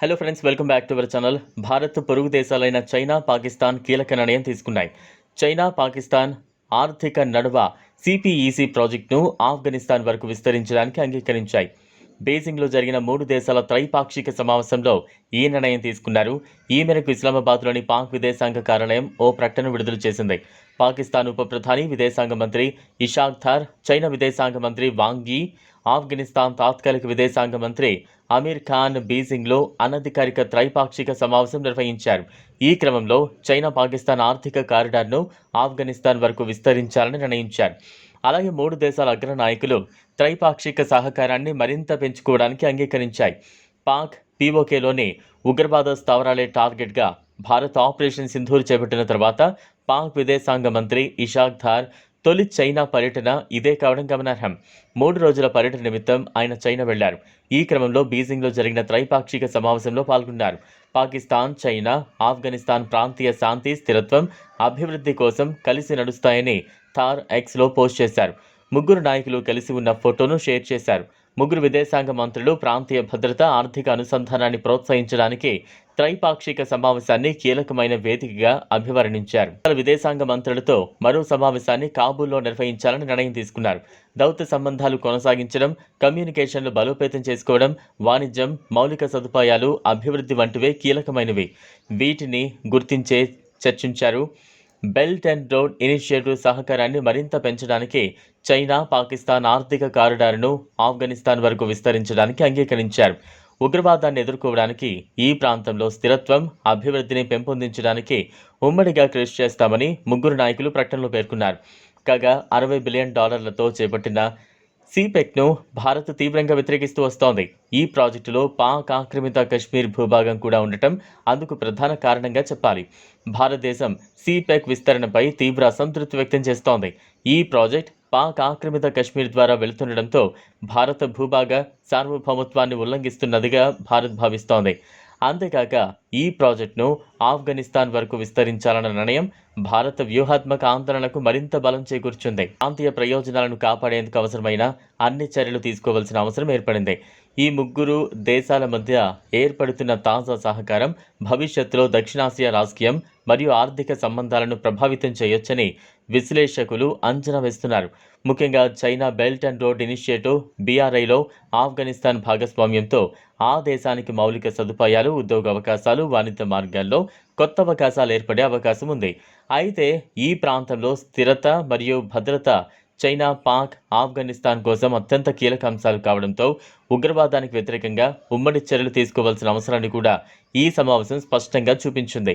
Hello friends welcome back to our channel Bharat పొరుగు దేశాలైన China Pakistan కీలక నిర్ణయం తీసుకున్నాయి చైనా పాకిస్తాన్ ఆర్థిక నడువ సిపిఈసి ప్రాజెక్టును ఆఫ్ఘనిస్తాన్ వరకు విస్తరించడానికి అంగీకరించాయి బీజింగ్లో జరిగిన మూడు దేశాల త్రైపాక్షిక సమావేశంలో ఈ నిర్ణయం తీసుకున్నారు. ఈ మేరకు ఇస్లామాబాద్లోని పాక్ విదేశాంగ కార్యాలయం ఓ ప్రకటన విడుదల చేసింది. పాకిస్తాన్ ఉప ప్రధాని విదేశాంగ మంత్రి ఇషాక్ థార్ చైనా విదేశాంగ మంత్రి వాంగ్ ఆఫ్ఘనిస్తాన్ తాత్కాలిక విదేశాంగ మంత్రి అమీర్ ఖాన్ బీజింగ్లో అనధికారిక త్రైపాక్షిక సమావేశం నిర్వహించారు. ఈ క్రమంలో చైనా పాకిస్తాన్ ఆర్థిక కారిడార్ను ఆఫ్ఘనిస్తాన్ వరకు విస్తరించాలని నిర్ణయించారు. అలాగే మూడు దేశాల అగ్ర నాయకులు త్రైపాక్షిక సహకారాన్ని మరింత పెంచుకోవడానికి అంగీకరించాయి. పాక్ పీఓకేలోని ఉగ్రవాద స్థావరాలే టార్గెట్గా భారత్ ఆపరేషన్ సింధూర్ చేపట్టిన తర్వాత పాక్ విదేశాంగ మంత్రి ఇషాక్ ధార్ తొలి చైనా పర్యటన ఇదే కావడం గమనార్హం. మూడు రోజుల పర్యటన నిమిత్తం ఆయన చైనా వెళ్ళారు. ఈ క్రమంలో బీజింగ్లో జరిగిన త్రైపాక్షిక సమావేశంలో పాల్గొన్నారు. పాకిస్తాన్ చైనా ఆఫ్ఘనిస్తాన్ ప్రాంతీయ శాంతి స్థిరత్వం అభివృద్ధి కోసం కలిసి నడుస్తాయని థార్ ఎక్స్లో పోస్ట్ చేశారు. ముగ్గురు నాయకులు కలిసి ఉన్న ఫోటోను షేర్ చేశారు. ముగ్గురు విదేశాంగ మంత్రులు ప్రాంతీయ భద్రత ఆర్థిక అనుసంధానాన్ని ప్రోత్సహించడానికి త్రైపాక్షిక సమావేశాన్ని కీలకమైన వేదికగా అభివర్ణించారు. విదేశాంగ మంత్రులతో మరో సమావేశాన్ని కాబూల్లో నిర్వహించాలని నిర్ణయం తీసుకున్నారు. దౌత్య సంబంధాలు కొనసాగించడం కమ్యూనికేషన్లు బలోపేతం చేసుకోవడం వాణిజ్యం మౌలిక సదుపాయాలు అభివృద్ధి వంటివే కీలకమైనవి. వీటిని గుర్తించే చర్చించారు బెల్ట్ అండ్ రోడ్ ఇనిషియేటివ్ సహకారాన్ని మరింత పెంచడానికి చైనా పాకిస్తాన్ ఆర్థిక కారిడార్ను ఆఫ్ఘనిస్తాన్ వరకు విస్తరించడానికి అంగీకరించారు. ఉగ్రవాదాన్ని ఎదుర్కోవడానికి ఈ ప్రాంతంలో స్థిరత్వం అభివృద్ధిని పెంపొందించడానికి ఉమ్మడిగా కృషి చేస్తామని ముగ్గురు నాయకులు ప్రకటనలో పేర్కొన్నారు. కాగా అరవై బిలియన్ డాలర్లతో చేపట్టిన సిపెక్ను భారత్ తీవ్రంగా వ్యతిరేకిస్తూ వస్తోంది. ఈ ప్రాజెక్టులో పాక్ ఆక్రమిత కశ్మీర్ భూభాగం కూడా ఉండటం అందుకు ప్రధాన కారణంగా చెప్పాలి. భారతదేశం సిపెక్ విస్తరణపై తీవ్ర అసంతృప్తి వ్యక్తం చేస్తోంది. ఈ ప్రాజెక్ట్ పాక్ ఆక్రమిత కశ్మీర్ ద్వారా వెళుతుండటంతో భారత భూభాగ సార్వభౌమత్వాన్ని ఉల్లంఘిస్తున్నదిగా భారత్ భావిస్తోంది. అంతేకాక ఈ ప్రాజెక్టును ఆఫ్ఘనిస్తాన్ వరకు విస్తరించాలన్న నిర్ణయం భారత వ్యూహాత్మక ఆందోళనకు మరింత బలం చేకూర్చుంది. ప్రాంతీయ ప్రయోజనాలను కాపాడేందుకు అవసరమైన అన్ని చర్యలు తీసుకోవాల్సిన అవసరం ఏర్పడింది. ఈ ముగ్గురు దేశాల మధ్య ఏర్పడుతున్న తాజా సహకారం భవిష్యత్తులో దక్షిణాసియా రాజకీయం మరియు ఆర్థిక సంబంధాలను ప్రభావితం చేయొచ్చని విశ్లేషకులు అంచనా వేస్తున్నారు. ముఖ్యంగా China belt and road initiative బీఆర్ఐలో Afghanistan భాగస్వామ్యంతో ఆ దేశానికి మౌలిక సదుపాయాలు ఉద్యోగ అవకాశాలు వాణిజ్య మార్గాల్లో కొత్త అవకాశాలు ఏర్పడే అవకాశం ఉంది. అయితే ఈ ప్రాంతంలో స్థిరత మరియు భద్రత చైనా పాక్ ఆఫ్ఘనిస్తాన్ కోసం అత్యంత కీలక అంశాలు కావడంతో ఉగ్రవాదానికి వ్యతిరేకంగా ఉమ్మడి చర్యలు తీసుకోవాల్సిన అవసరాన్ని కూడా ఈ సమావేశం స్పష్టంగా చూపించింది.